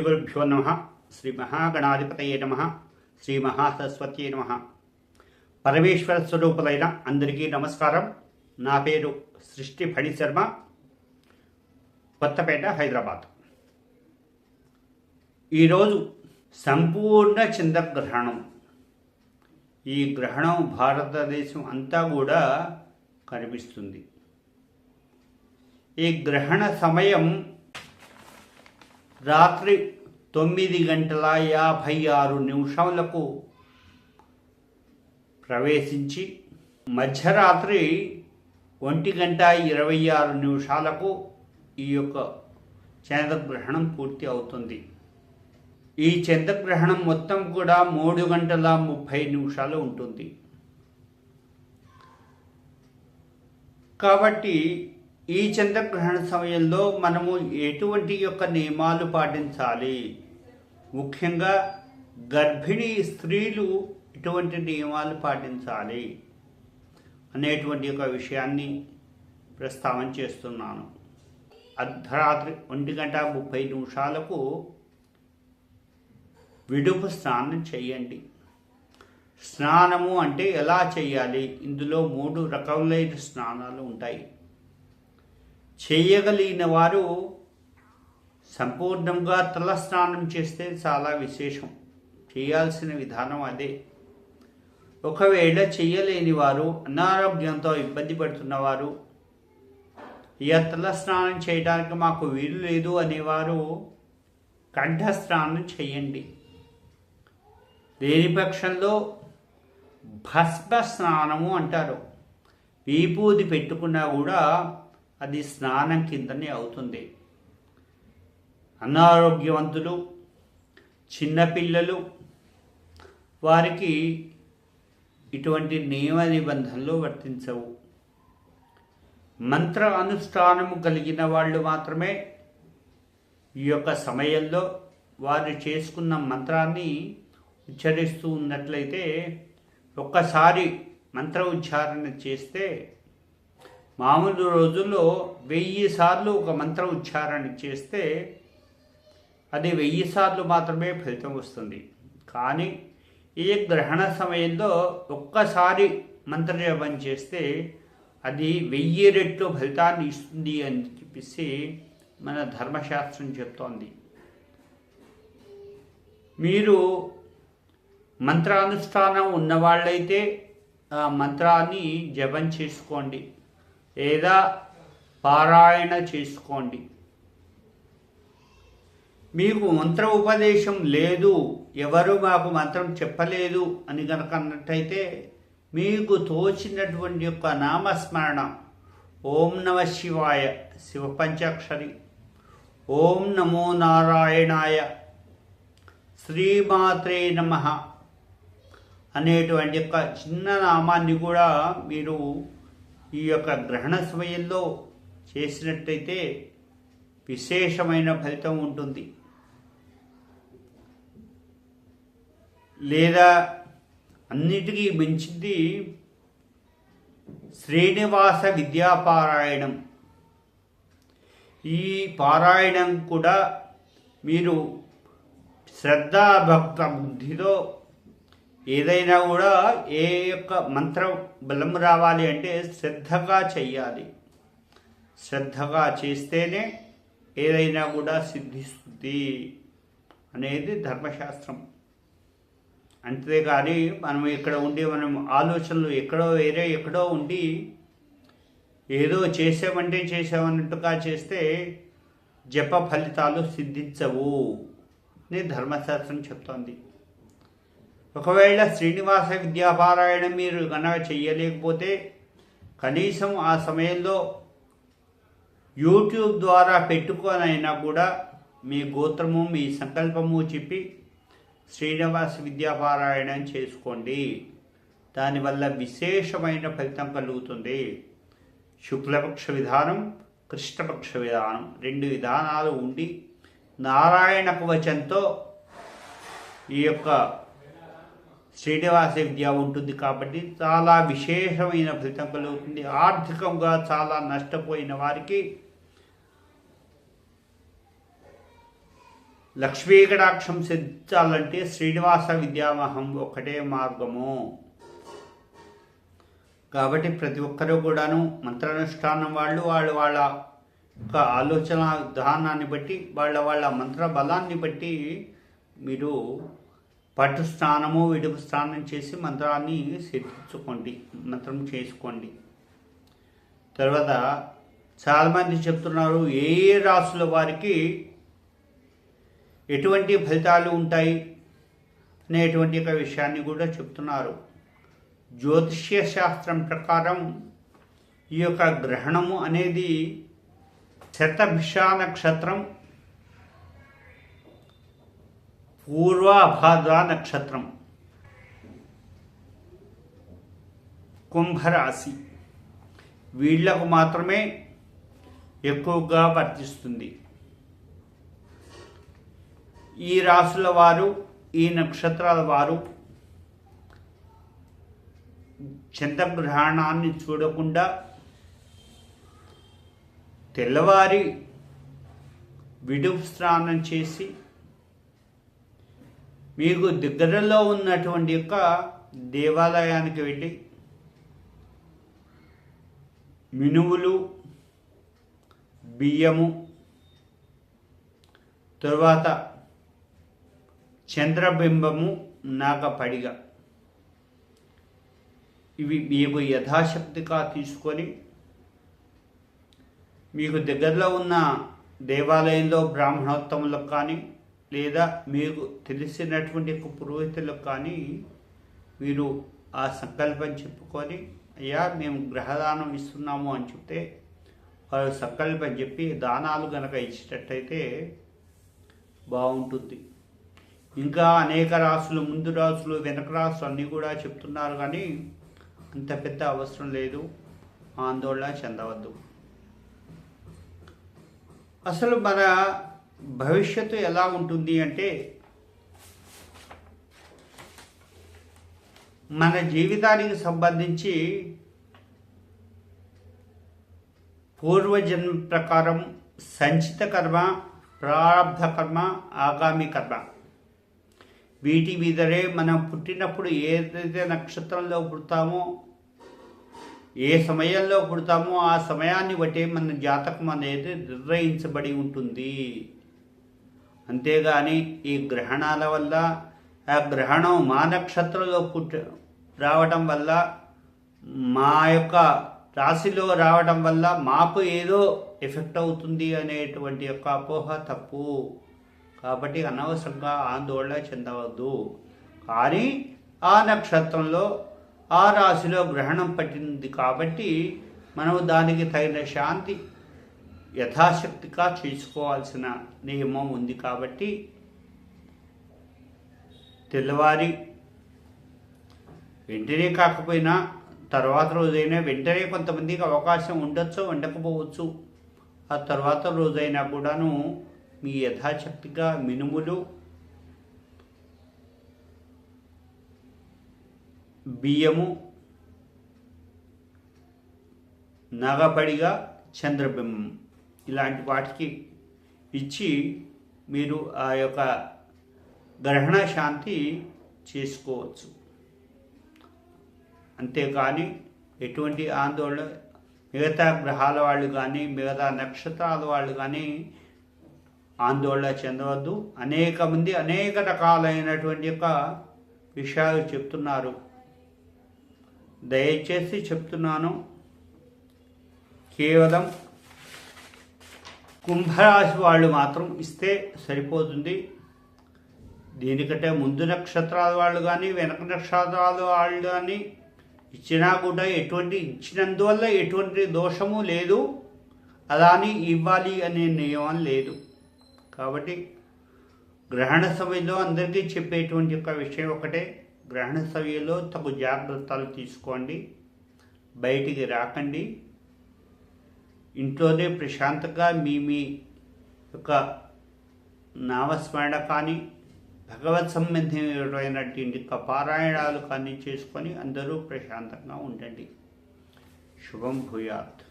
గురుభ్యో నమ. శ్రీ మహాగణాధిపతయ నమ. శ్రీ మహాసరస్వతి నమ. పరమేశ్వర స్వరూపులైన అందరికీ నమస్కారం. నా పేరు సృష్టి ఫణి శర్మ కొత్తపేట హైదరాబాద్. ఈరోజు సంపూర్ణ చంద్రగ్రహణం. ఈ గ్రహణం భారతదేశం అంతా కూడా కనిపిస్తుంది. ఈ గ్రహణ సమయం రాత్రి తొమ్మిది గంటల యాభై ఆరు నిమిషములకు ప్రవేశించి మధ్యరాత్రి ఒంటి గంట ఇరవై ఆరు నిమిషాలకు ఈ యొక్క చంద్రగ్రహణం పూర్తి అవుతుంది. ఈ చంద్రగ్రహణం మొత్తం కూడా మూడు గంటల ముప్పై నిమిషాలు ఉంటుంది. కాబట్టి ఈ చంద్రగ్రహణ సమయంలో మనము ఎటువంటి యొక్క నియమాలు పాటించాలి? ముఖ్యంగా గర్భిణీ స్త్రీలు ఎటువంటి నియమాలు పాటించాలి అనేటువంటి ఒక విషయాన్ని ప్రస్తావన చేస్తున్నాను. అర్ధరాత్రి ఒంటి గంట ముప్పై నిమిషాలకు విడుపు స్నానం చేయండి. స్నానము అంటే ఎలా చేయాలి? ఇందులో మూడు రకములైన స్నానాలు ఉంటాయి. చేయగలిగిన వారు సంపూర్ణంగా తలస్నానం చేస్తే చాలా విశేషం. చేయాల్సిన విధానం అదే. ఒకవేళ చేయలేని వారు అనారోగ్యంతో ఇబ్బంది పడుతున్నవారు ఇక తలస్నానం చేయడానికి మాకు వీలు లేదు అనేవారు కంఠస్నానం చేయండి. లేని పక్షంలో భస్మ స్నానము అంటారు. వీపూది పెట్టుకున్నా కూడా అది స్నానం కిందనే అవుతుంది. అనారోగ్యవంతులు చిన్నపిల్లలు వారికి ఇటువంటి నియమ నిబంధనలు వర్తించవు. మంత్ర అనుష్ఠానము కలిగిన వాళ్ళు మాత్రమే ఈ యొక్క సమయంలో వారు చేసుకున్న మంత్రాన్ని ఉచ్చరిస్తూ ఉన్నట్లయితే ఒక్కసారి మంత్ర ఉచ్చారణ చేస్తే మామూలు రోజుల్లో వెయ్యి సార్లు ఒక మంత్ర ఉచ్చారణ చేస్తే అది వెయ్యి సార్లు మాత్రమే ఫలితం వస్తుంది. కానీ ఈ గ్రహణ సమయంలో ఒక్కసారి మంత్రజపం చేస్తే అది వెయ్యి రెట్లు ఫలితాన్ని ఇస్తుంది అని చెప్పేసి మన ధర్మశాస్త్రం చెప్తోంది. మీరు మంత్రానుష్ఠానం ఉన్నవాళ్ళైతే ఆ మంత్రాన్ని జపం చేసుకోండి. లేదా పారాయణ చేసుకోండి. మీకు మంత్ర ఉపదేశం లేదు ఎవరు మాకు మంత్రం చెప్పలేదు అని కనుక అన్నట్టయితే మీకు తోచినటువంటి యొక్క నామస్మరణ ఓం నమ శివాయ శివ పంచాక్షరి ఓం నమో నారాయణాయ శ్రీమాత్రే నమ అనేటువంటి యొక్క చిన్న నామాన్ని కూడా మీరు ఈ యొక్క గ్రహణ సమయంలో చేసినట్టయితే విశేషమైన ఫలితం ఉంటుంది. లేదా అన్నిటికీ మించింది శ్రీనివాస విద్యాపారాయణం. ఈ పారాయణం కూడా మీరు శ్రద్ధాభక్త బుద్ధితో ఏదైనా కూడా ఏ యొక్క మంత్రం బలం రావాలి అంటే శ్రద్ధగా చెయ్యాలి. శ్రద్ధగా చేస్తేనే ఏదైనా కూడా సిద్ధిస్తుంది అనేది ధర్మశాస్త్రం. అంతేగాని మనం ఇక్కడ ఉండి మనం ఆలోచనలు ఎక్కడో వేరే ఎక్కడో ఉండి ఏదో చేసామంటే చేసామన్నట్టుగా చేస్తే జప ఫలితాలు సిద్ధించవు. అని ధర్మశాస్త్రం చెప్తోంది. ఒకవేళ శ్రీనివాస విద్యాపారాయణం మీరు కనుక చెయ్యలేకపోతే కనీసం ఆ సమయంలో యూట్యూబ్ ద్వారా పెట్టుకొనైనా కూడా మీ గోత్రము మీ సంకల్పము చెప్పి శ్రీనివాస విద్యాపారాయణం చేసుకోండి. దానివల్ల విశేషమైన ఫలితం కలుగుతుంది. శుక్లపక్ష విధానం కృష్ణపక్ష విధానం రెండు విధానాలు ఉండి నారాయణ కవచంతో ఈ యొక్క శ్రీనివాస విద్య ఉంటుంది కాబట్టి చాలా విశేషమైన ఫలితం కలుగుతుంది ఆర్థికంగా చాలా నష్టపోయిన వారికి లక్ష్మీ కటాక్షం సిద్ధించాలంటే శ్రీనివాస విద్యామహం ఒకటే మార్గము. కాబట్టి ప్రతి ఒక్కరూ కూడాను మంత్రానుష్ఠానం వాళ్ళు వాళ్ళు వాళ్ళ యొక్క ఆలోచన విధానాన్ని బట్టి వాళ్ళ వాళ్ళ మంత్ర బలాన్ని బట్టి మీరు పట్టు స్నానము విడుపు స్నానం చేసి మంత్రాన్ని సిద్ధించుకోండి. మంత్రం చేసుకోండి. తర్వాత చాలామంది చెప్తున్నారు ఏ ఏ రాసుల వారికి ఎటువంటి ఫలితాలు ఉంటాయి అనేటువంటి ఒక విషయాన్ని కూడా చెప్తున్నారు. జ్యోతిష్య శాస్త్రం ప్రకారం ఈ యొక్క గ్రహణము అనేది శతభిష నక్షత్రం పూర్వాభాద్ర నక్షత్రం. కుంభరాశి. వీళ్ళకు మాత్రమే ఎక్కువగా వర్తిస్తుంది. ఈ రాసుల వారు ఈ నక్షత్రాల వారు చంద్రగ్రహణాన్ని చూడకుండా తెల్లవారి విడుపు స్నానం చేసి మీకు దగ్గరలో ఉన్నటువంటి యొక్క దేవాలయానికి వెళ్ళి మినువులు బియ్యము తరువాత చంద్రబింబము నాగపడిగ. ఇవి మీకు యథాశక్తిగా తీసుకొని మీకు దగ్గరలో ఉన్న దేవాలయంలో బ్రాహ్మణోత్తములకు కానీ లేదా మీకు తెలిసినటువంటి ఒక కానీ మీరు ఆ సంకల్పం చెప్పుకొని అయ్యా మేము గ్రహదానం ఇస్తున్నాము అని చెప్తే వారు సంకల్పం చెప్పి దానాలు గనక ఇచ్చేటట్టయితే బాగుంటుంది. ఇంకా అనేక రాసులు ముందు రాసులు వెనక రాసులు అన్నీ కూడా చెప్తున్నారు కానీ అంత పెద్ద అవసరం లేదు. ఆందోళన చెందవద్దు. అసలు మన భవిష్యత్తు ఎలా ఉంటుంది అంటే మన జీవితానికి సంబంధించి పూర్వజన్మ ప్రకారం సంచిత కర్మ ప్రారంధ కర్మ ఆగామి కర్మ. వీటి మీదనే మనం పుట్టినప్పుడు ఏదైతే నక్షత్రంలో పుడతామో ఏ సమయంలో పుడతామో ఆ సమయాన్ని బట్టి మన జాతకం అనేది నిర్ణయించబడి ఉంటుంది. అంతేగాని ఈ గ్రహణాల వల్ల ఆ గ్రహణం మా నక్షత్రంలో పుట్ట రావటం వల్ల మా యొక్క రాశిలో రావడం వల్ల మాకు ఏదో ఎఫెక్ట్ అవుతుంది అనేటువంటి యొక్క అపోహ తప్పు. కాబట్టి అనవసరంగా ఆందోళన చెందవద్దు. కానీ ఆ నక్షత్రంలో ఆ రాశిలో గ్రహణం పట్టింది కాబట్టి మనం దానికి తగిన శాంతి యథాశక్తిగా చేసుకోవాల్సిన నియమం ఉంది కాబట్టి తెల్లవారి వెంటనే కాకపోయినా తర్వాత రోజైనా వెంటనే కొంతమందికి అవకాశం ఉండొచ్చు ఉండకపోవచ్చు. ఆ తర్వాత రోజైనా కూడాను మీ యథాశక్తిగా మినుములు బియ్యము నగబడిగా చంద్రబింబం. ఇలాంటి వాటికి ఇచ్చి మీరు ఆ యొక్క గ్రహణ శాంతి చేసుకోవచ్చు. అంతేకాని ఎటువంటి ఆందోళన మిగతా గ్రహాల వాళ్ళు కానీ మిగతా నక్షత్రాల వాళ్ళు కానీ ఆందోళన చెందవద్దు. అనేక మంది అనేక రకాలైనటువంటి యొక్క విషయాలు చెప్తున్నారు. దయచేసి చెప్తున్నాను. కేవలం కుంభరాశి వాళ్ళు మాత్రం ఇస్తే సరిపోతుంది. దీనికంటే ముందు నక్షత్రాల వాళ్ళు కానీ వెనక నక్షత్రాల వాళ్ళు కానీ ఇచ్చినా కూడా ఎటువంటి ఇచ్చినందువల్ల ఎటువంటి దోషము లేదు. అలాని ఇవ్వాలి అనే నియమం లేదు. కాబట్టి గ్రహణ సమయంలో అందరికీ చెప్పేటువంటి ఒక విషయం ఒకటే. గ్రహణ సమయంలో తగు జాగ్రత్తలు తీసుకోండి. బయటికి రాకండి. ఇంట్లోనే ప్రశాంతంగా మీ మీ యొక్క నామస్మరణ కానీ భగవత్ సంబంధమైనటువంటి యొక్క పారాయణాలు కానీ చేసుకొని అందరూ ప్రశాంతంగా ఉండండి. శుభం భూయాత్.